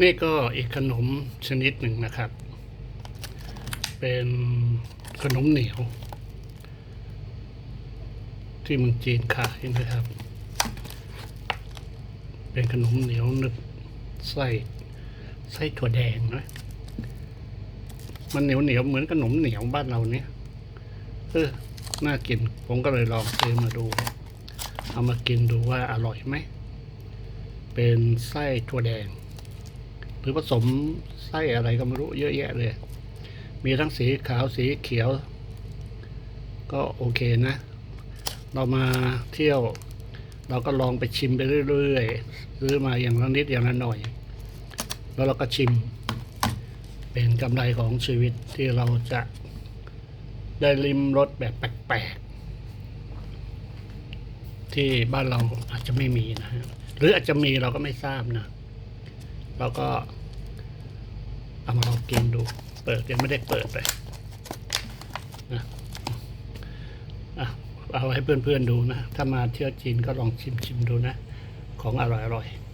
นี่ก็อีกขนมชนิดหนึ่งนะครับ เป็นขนมเหนียว ที่เมืองจีนขายนะครับ เป็นขนมเหนียวนึบไส้ไส้ถั่วแดงนะมันเหนียวเหนียวเหมือนขนมเหนียวบ้านเราเนี่ยเออน่ากิน ผมก็เลยลองซื้อมาดู เอามากินดูว่าอร่อยไหม เป็นไส้ถั่วแดง หรือผสมไส้อะไรก็ไม่รู้เยอะแยะเลย มีทั้งสีขาวสีเขียว ก็โอเคนะ เรามาเที่ยว เราก็ลองไปชิมไปเรื่อยๆซื้อมาอย่างละนิดอย่างละหน่อย แล้วเราก็ชิม เป็นกำไรของชีวิตที่เราจะได้ริมรสแบบแปลกๆที่บ้านเราอาจจะไม่มีนะฮะหรืออาจจะมีเราก็ไม่ทราบนะ เราก็เอามาลองกินดู เปิดยังไม่ได้เปิดเลยนะอะเอาให้เพื่อนๆดูนะ ถ้ามาเที่ยวจีนก็ลองชิมชิมๆดูนะ ของอร่อยๆ